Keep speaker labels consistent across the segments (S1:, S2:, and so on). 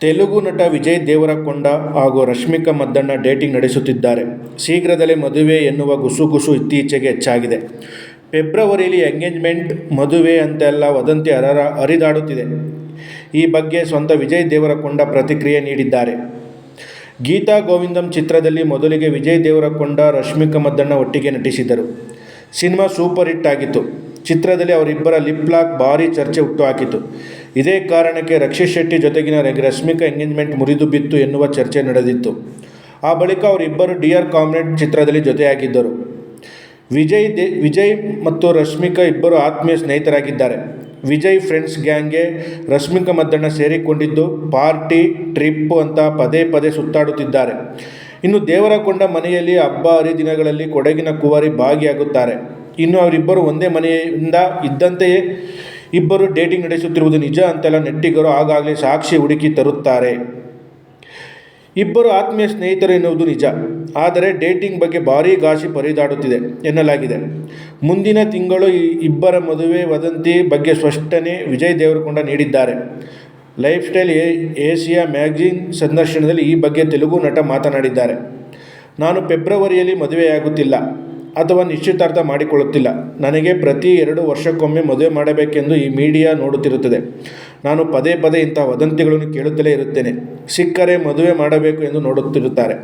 S1: ತೆಲುಗು ನಟ ವಿಜಯ್ ದೇವರಕೊಂಡ ಹಾಗೂ ರಶ್ಮಿಕಾ ಮದ್ದಣ್ಣ ಡೇಟಿಂಗ್ ನಡೆಸುತ್ತಿದ್ದಾರೆ. ಶೀಘ್ರದಲ್ಲೇ ಮದುವೆ ಎನ್ನುವ ಗುಸುಗುಸು ಇತ್ತೀಚೆಗೆ ಹೆಚ್ಚಾಗಿದೆ. ಫೆಬ್ರವರಿಯಲ್ಲಿ ಎಂಗೇಜ್ಮೆಂಟ್, ಮದುವೆ ಅಂತೆಲ್ಲ ವದಂತಿ ಹರರ ಹರಿದಾಡುತ್ತಿದೆ ಈ ಬಗ್ಗೆ ಸ್ವಂತ ವಿಜಯ್ ದೇವರಕೊಂಡ ಪ್ರತಿಕ್ರಿಯೆ ನೀಡಿದ್ದಾರೆ. ಗೀತಾ ಗೋವಿಂದಂ ಚಿತ್ರದಲ್ಲಿ ಮೊದಲಿಗೆ ವಿಜಯ್ ದೇವರಕೊಂಡ, ರಶ್ಮಿಕಾ ಮದ್ದಣ್ಣ ಒಟ್ಟಿಗೆ ನಟಿಸಿದರು. ಸಿನಿಮಾ ಸೂಪರ್ ಹಿಟ್ ಆಗಿತ್ತು. ಚಿತ್ರದಲ್ಲಿ ಅವರಿಬ್ಬರ ಲಿಪ್ ಲಾಕ್ ಭಾರೀ ಚರ್ಚೆ ಹುಟ್ಟುಹಾಕಿತು. ಇದೇ ಕಾರಣಕ್ಕೆ ರಕ್ಷಿತ್ ಶೆಟ್ಟಿ ಜೊತೆಗಿನ ರಶ್ಮಿಕಾ ಎಂಗೇಜ್ಮೆಂಟ್ ಮುರಿದು ಬಿತ್ತು ಎನ್ನುವ ಚರ್ಚೆ ನಡೆದಿತ್ತು. ಆ ಬಳಿಕ ಅವರಿಬ್ಬರು ಡಿಯರ್ ಕಾಮ್ರೇಡ್ ಚಿತ್ರದಲ್ಲಿ ಜೊತೆಯಾಗಿದ್ದರು. ವಿಜಯ್ ದೇ, ವಿಜಯ್ ಮತ್ತು ರಶ್ಮಿಕಾ ಇಬ್ಬರು ಆತ್ಮೀಯ ಸ್ನೇಹಿತರಾಗಿದ್ದಾರೆ. ವಿಜಯ್ ಫ್ರೆಂಡ್ಸ್ ಗ್ಯಾಂಗ್ಗೆ ರಶ್ಮಿಕಾ ಮದ್ದಣ್ಣ ಸೇರಿಕೊಂಡಿದ್ದು, ಪಾರ್ಟಿ, ಟ್ರಿಪ್ಪು ಅಂತ ಪದೇ ಪದೇ ಸುತ್ತಾಡುತ್ತಿದ್ದಾರೆ. ಇನ್ನು ದೇವರಕೊಂಡ ಮನೆಯಲ್ಲಿ ಹಬ್ಬ ಹರಿದಿನಗಳಲ್ಲಿ ಕೊಡಗಿನ ಕುವರಿ ಭಾಗಿಯಾಗುತ್ತಾರೆ. ಇನ್ನು ಅವರಿಬ್ಬರು ಒಂದೇ ಮನೆಯಿಂದ ಇದ್ದಂತೆಯೇ ಇಬ್ಬರು ಡೇಟಿಂಗ್ ನಡೆಸುತ್ತಿರುವುದು ನಿಜ ಅಂತೆಲ್ಲ ನೆಟ್ಟಿಗರು ಆಗಾಗಲೇ ಸಾಕ್ಷಿ ಹುಡುಕಿ ತರುತ್ತಾರೆ. ಇಬ್ಬರು ಆತ್ಮೀಯ ಸ್ನೇಹಿತರು ಎನ್ನುವುದು ನಿಜ. ಆದರೆ ಡೇಟಿಂಗ್ ಬಗ್ಗೆ ಭಾರೀ ಗಾಸಿ ಪರಿದಾಡುತ್ತಿದೆ ಎನ್ನಲಾಗಿದೆ. ಮುಂದಿನ ತಿಂಗಳು ಇಬ್ಬರ ಮದುವೆ ವದಂತಿ ಬಗ್ಗೆ ಸ್ಪಷ್ಟನೆ ವಿಜಯ್ ದೇವರಕೊಂಡ ನೀಡಿದ್ದಾರೆ. ಲೈಫ್ ಸ್ಟೈಲ್ ಏಷಿಯಾ ಮ್ಯಾಗಝಿನ್ ಸಂದರ್ಶನದಲ್ಲಿ ಈ ಬಗ್ಗೆ ತೆಲುಗು ನಟ ಮಾತನಾಡಿದ್ದಾರೆ. ನಾನು ಫೆಬ್ರವರಿಯಲ್ಲಿ ಮದುವೆಯಾಗುತ್ತಿಲ್ಲ. ಅಥವಾ ನಿಶ್ಚಿತಾರ್ಥ ಮಾಡಿಕೊಳ್ಳುತ್ತಿಲ್ಲ. ನನಗೆ ಪ್ರತಿ ಎರಡು ವರ್ಷಕ್ಕೊಮ್ಮೆ ಮದುವೆ ಮಾಡಬೇಕೆಂದು ಈ ಮೀಡಿಯಾ ನೋಡುತ್ತಿರುತ್ತದೆ. ನಾನು ಪದೇ ಪದೇ ಇಂತಹ ವದಂತಿಗಳನ್ನು ಕೇಳುತ್ತಲೇ ಇರುತ್ತೇನೆ. ಸಿಕ್ಕರೆ ಮದುವೆ ಮಾಡಬೇಕು ಎಂದು ನೋಡುತ್ತಿರುತ್ತಾರೆ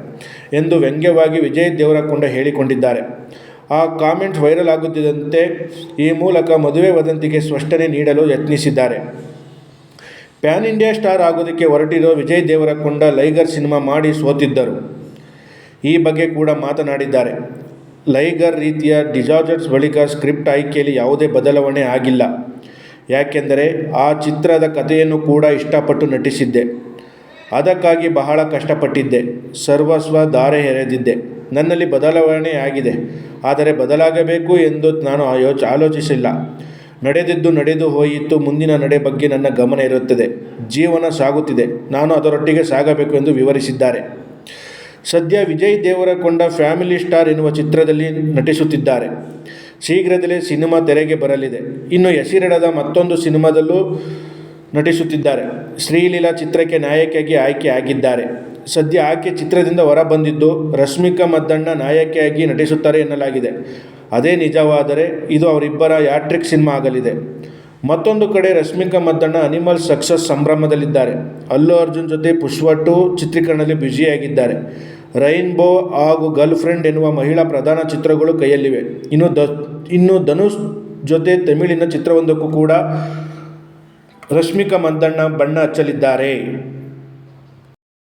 S1: ಎಂದು ವ್ಯಂಗ್ಯವಾಗಿ ವಿಜಯ್ ದೇವರಕೊಂಡ ಹೇಳಿಕೊಂಡಿದ್ದಾರೆ. ಆ ಕಾಮೆಂಟ್ ವೈರಲ್ ಆಗುತ್ತಿದ್ದಂತೆ ಈ ಮೂಲಕ ಮದುವೆ ವದಂತಿಗೆ ಸ್ಪಷ್ಟನೆ ನೀಡಲು ಯತ್ನಿಸಿದ್ದಾರೆ. ಪ್ಯಾನ್ ಇಂಡಿಯಾ ಸ್ಟಾರ್ ಆಗೋದಕ್ಕೆ ಹೊರಟಿರೋ ವಿಜಯ್ ದೇವರಕೊಂಡ ಲೈಗರ್ ಸಿನಿಮಾ ಮಾಡಿ ಸೋತಿದ್ದರು. ಈ ಬಗ್ಗೆ ಕೂಡ ಮಾತನಾಡಿದ್ದಾರೆ. ಲೈಗರ್ ರೀತಿಯ ಡಿಜಾರ್ಜರ್ಸ್ ಬಳಿಕ ಸ್ಕ್ರಿಪ್ಟ್ ಆಯ್ಕೆಯಲ್ಲಿ ಯಾವುದೇ ಬದಲಾವಣೆ ಆಗಿಲ್ಲ. ಯಾಕೆಂದರೆ ಆ ಚಿತ್ರದ ಕಥೆಯನ್ನು ಕೂಡ ಇಷ್ಟಪಟ್ಟು ನಟಿಸಿದ್ದೆ. ಅದಕ್ಕಾಗಿ ಬಹಳ ಕಷ್ಟಪಟ್ಟಿದ್ದೆ. ಸರ್ವಸ್ವ ಧಾರೆ ಎರೆದಿದ್ದೆ. ನನ್ನಲ್ಲಿ ಬದಲಾವಣೆ ಆಗಿದೆ. ಆದರೆ ಬದಲಾಗಬೇಕು ಎಂದು ನಾನು ಯೋಚ, ಆಲೋಚಿಸಿಲ್ಲ. ನಡೆದಿದ್ದು ನಡೆದು ಹೋಯಿತು. ಮುಂದಿನ ನಡೆ ಬಗ್ಗೆ ನನ್ನ ಗಮನ ಇರುತ್ತದೆ. ಜೀವನ ಸಾಗುತ್ತಿದೆ. ನಾನು ಅದರೊಟ್ಟಿಗೆ ಸಾಗಬೇಕು ಎಂದು ವಿವರಿಸಿದ್ದಾರೆ. ಸದ್ಯ ವಿಜಯ್ ದೇವರಕೊಂಡ ಫ್ಯಾಮಿಲಿ ಸ್ಟಾರ್ ಎನ್ನುವ ಚಿತ್ರದಲ್ಲಿ ನಟಿಸುತ್ತಿದ್ದಾರೆ. ಶೀಘ್ರದಲ್ಲೇ ಸಿನಿಮಾ ತೆರೆಗೆ ಬರಲಿದೆ. ಇನ್ನು ಹೆಸರಿಡದ ಮತ್ತೊಂದು ಸಿನಿಮಾದಲ್ಲೂ ನಟಿಸುತ್ತಿದ್ದಾರೆ. ಶ್ರೀಲೀಲಾ ಚಿತ್ರಕ್ಕೆ ನಾಯಕಿಯಾಗಿ ಆಯ್ಕೆ ಆಗಿದ್ದಾರೆ. ಸದ್ಯ ಆಕೆ ಚಿತ್ರದಿಂದ ಹೊರಬಂದಿದ್ದು ರಶ್ಮಿಕಾ ಮದ್ದಣ್ಣ ನಾಯಕಿಯಾಗಿ ನಟಿಸುತ್ತಾರೆ ಎನ್ನಲಾಗಿದೆ. ಅದೇ ನಿಜವಾದರೆ ಇದು ಅವರಿಬ್ಬರ ಯಾಟ್ರಿಕ್ ಸಿನಿಮಾ ಆಗಲಿದೆ. ಮತ್ತೊಂದು ಕಡೆ ರಶ್ಮಿಕಾ ಮದ್ದಣ್ಣ ಅನಿಮಲ್ ಸಕ್ಸಸ್ ಸಂಭ್ರಮದಲ್ಲಿದ್ದಾರೆ. ಅಲ್ಲು ಅರ್ಜುನ್ ಜೊತೆ ಪುಷ್ಪ ಚಿತ್ರೀಕರಣದಲ್ಲಿ ಬ್ಯುಸಿಯಾಗಿದ್ದಾರೆ. ರೈನ್ಬೋ ಹಾಗೂ ಗರ್ಲ್ ಫ್ರೆಂಡ್ ಎನ್ನುವ ಮಹಿಳಾ ಪ್ರಧಾನ ಚಿತ್ರಗಳು ಕೈಯಲ್ಲಿವೆ. ಇನ್ನು ದ, ಇನ್ನು ಧನುಷ್ ಜೊತೆ ತಮಿಳಿನ ಚಿತ್ರವೊಂದಕ್ಕೂ ಕೂಡ ರಶ್ಮಿಕಾ ಮಂದಣ್ಣ ಬಣ್ಣ ಹಚ್ಚಲಿದ್ದಾರೆ.